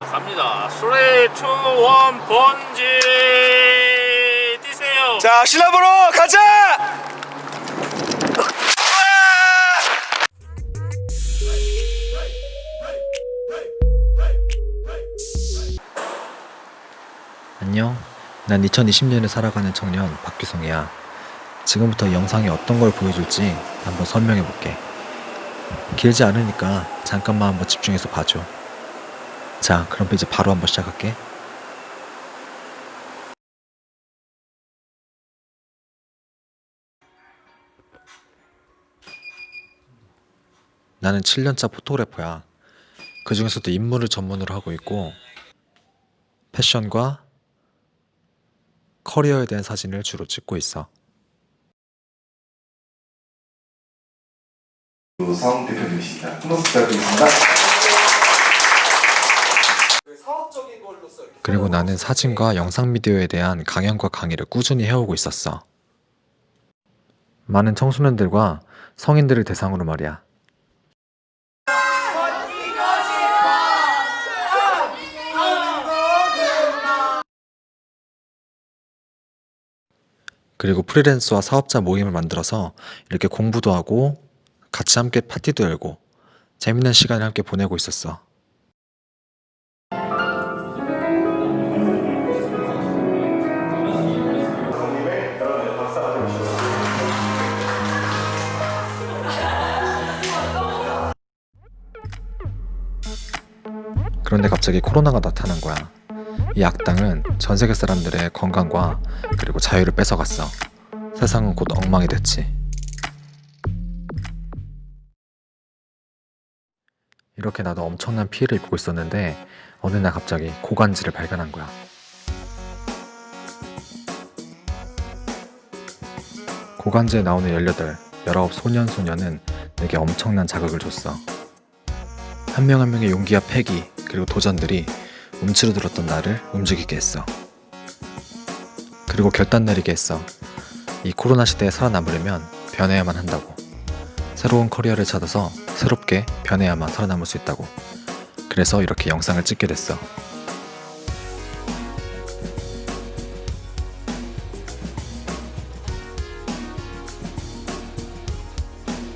갑니다. 3, 2, 1 번지 뛰세요. 자 신압으로 가자 안녕. 난 2020년을 살아가는 청년 박규성이야. 지금부터 영상이 어떤 걸 보여줄지 한번 설명해 볼게. 길지 않으니까 잠깐만 한번 집중해서 봐줘. 자, 그럼 이제 바로 한번 시작할게. 나는 7년차 포토그래퍼야. 그 중에서도 인물을 전문으로 하고 있고, 패션과 커리어에 대한 사진을 주로 찍고 있어. 성 대표님이십니다. 한 번씩 부탁드리겠습니다. 사업적인 걸로서 이렇게 그리고 나는 사진과 영상 미디어에 대한 강연과 강의를 꾸준히 해오고 있었어. 많은 청소년들과 성인들을 대상으로 말이야. 그리고 프리랜서와 사업자 모임을 만들어서 이렇게 공부도 하고 같이 함께 파티도 열고 재밌는 시간을 함께 보내고 있었어. 그런데 갑자기 코로나가 나타난 거야. 이 악당은 전 세계 사람들의 건강과 그리고 자유를 뺏어갔어. 세상은 곧 엉망이 됐지. 이렇게 나도 엄청난 피해를 입고 있었는데 어느 날 갑자기 고관지를 발견한 거야. 고관지에 나오는 18, 19 소년 소녀는 내게 엄청난 자극을 줬어. 한 명 한 명의 용기와 패기 그리고 도전들이 움츠러들었던 나를 움직이게 했어. 그리고 결단 내리게 했어. 이 코로나 시대에 살아남으려면 변해야만 한다고. 새로운 커리어를 찾아서 새롭게 변해야만 살아남을 수 있다고. 그래서 이렇게 영상을 찍게 됐어.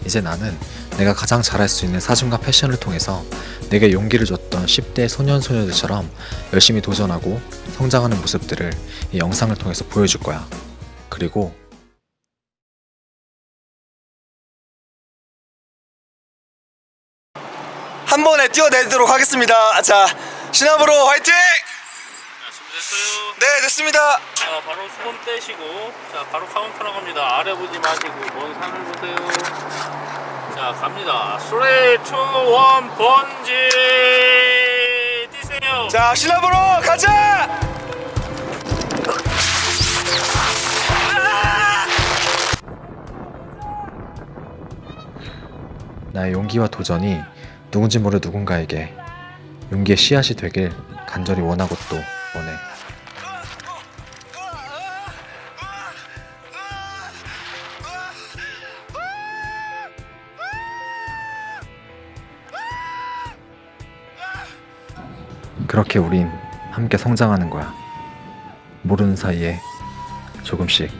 이제 나는 내가 가장 잘할 수 있는 사진과 패션을 통해서 내게 용기를 줬던 10대 소년 소녀들처럼 열심히 도전하고 성장하는 모습들을 이 영상을 통해서 보여줄 거야. 그리고 한 번에 뛰어내도록 하겠습니다. 자 신압으로 화이팅! 자, 준비됐어요? 네 됐습니다. 자, 바로 손 떼시고, 자, 바로 카운터 나갑니다. 아래 보지 마시고, 먼 산을 보세요. 자, 갑니다. 3, 2, 1 번지. 자 신압으로 가자. 나의 용기와 도전이 누군지 모를 누군가에게 용기의 씨앗이 되길 간절히 원하고 또 원해. 그렇게 우린 함께 성장하는 거야. 모르는 사이에 조금씩.